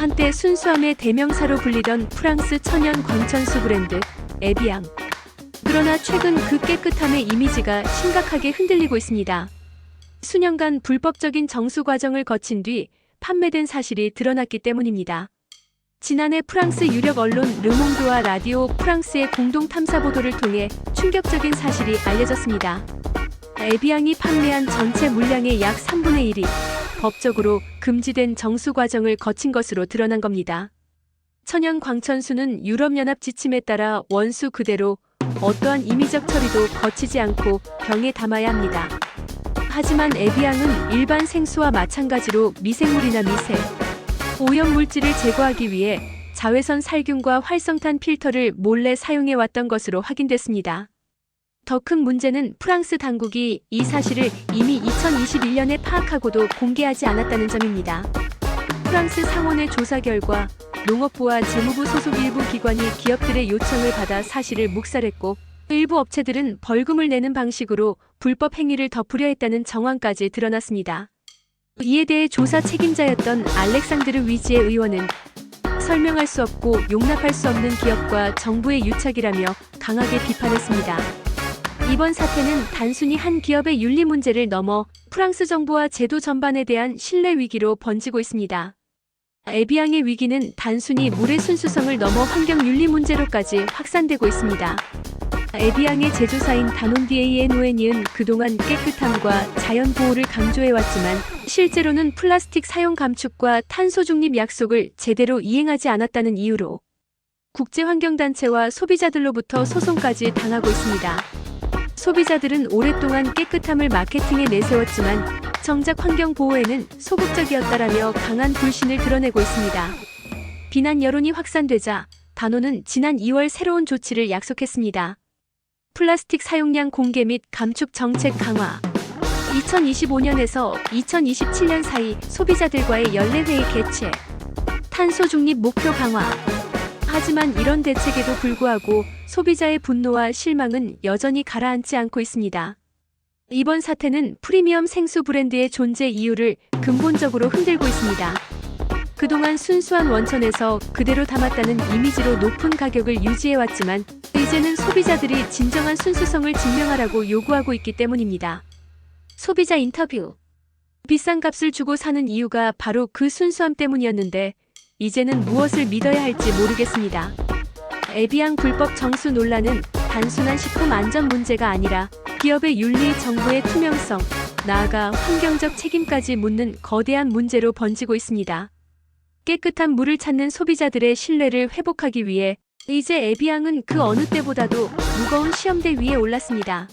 한때 순수함의 대명사로 불리던 프랑스 천연 광천수 브랜드 에비앙. 그러나 최근 그 깨끗함의 이미지가 심각하게 흔들리고 있습니다. 수년간 불법적인 정수 과정을 거친 뒤 판매된 사실이 드러났기 때문입니다. 지난해 프랑스 유력 언론 르몽드와 라디오 프랑스의 공동 탐사 보도를 통해 충격적인 사실이 알려졌습니다. 에비앙이 판매한 전체 물량의 약 3분의 1이 법적으로 금지된 정수 과정을 거친 것으로 드러난 겁니다. 천연 광천수는 유럽연합 지침에 따라 원수 그대로 어떠한 임의적 처리도 거치지 않고 병에 담아야 합니다. 하지만 에비앙은 일반 생수와 마찬가지로 미생물이나 미세, 오염 물질을 제거하기 위해 자외선 살균과 활성탄 필터를 몰래 사용해 왔던 것으로 확인됐습니다. 더 큰 문제는 프랑스 당국이 이 사실을 이미 2021년에 파악하고도 공개하지 않았다는 점입니다. 프랑스 상원의 조사 결과 농업부와 재무부 소속 일부 기관이 기업들의 요청을 받아 사실을 묵살했고 일부 업체들은 벌금을 내는 방식으로 불법 행위를 덮으려 했다는 정황까지 드러났습니다. 이에 대해 조사 책임자였던 알렉산드르 위지의 의원은 설명할 수 없고 용납할 수 없는 기업과 정부의 유착이라며 강하게 비판했습니다. 이번 사태는 단순히 한 기업의 윤리 문제를 넘어 프랑스 정부와 제도 전반에 대한 신뢰 위기로 번지고 있습니다. 에비앙의 위기는 단순히 물의 순수성을 넘어 환경 윤리 문제로까지 확산되고 있습니다. 에비앙의 제조사인 다논디에이엔오엔이은 그동안 깨끗함과 자연 보호를 강조해왔지만 실제로는 플라스틱 사용 감축과 탄소 중립 약속을 제대로 이행하지 않았다는 이유로 국제환경단체와 소비자들로부터 소송까지 당하고 있습니다. 소비자들은 오랫동안 깨끗함을 마케팅에 내세웠지만 정작 환경 보호에는 소극적이었다라며 강한 불신을 드러내고 있습니다. 비난 여론이 확산되자 단호는 지난 2월 새로운 조치를 약속했습니다. 플라스틱 사용량 공개 및 감축 정책 강화. 2025년에서 2027년 사이 소비자들과의 연례회의 개최. 탄소 중립 목표 강화. 하지만 이런 대책에도 불구하고 소비자의 분노와 실망은 여전히 가라앉지 않고 있습니다. 이번 사태는 프리미엄 생수 브랜드의 존재 이유를 근본적으로 흔들고 있습니다. 그동안 순수한 원천에서 그대로 담았다는 이미지로 높은 가격을 유지해왔지만 이제는 소비자들이 진정한 순수성을 증명하라고 요구하고 있기 때문입니다. 소비자 인터뷰. 비싼 값을 주고 사는 이유가 바로 그 순수함 때문이었는데 이제는 무엇을 믿어야 할지 모르겠습니다. 에비앙 불법 정수 논란은 단순한 식품 안전 문제가 아니라 기업의 윤리, 정부의 투명성, 나아가 환경적 책임까지 묻는 거대한 문제로 번지고 있습니다. 깨끗한 물을 찾는 소비자들의 신뢰를 회복하기 위해 이제 에비앙은 그 어느 때보다도 무거운 시험대 위에 올랐습니다.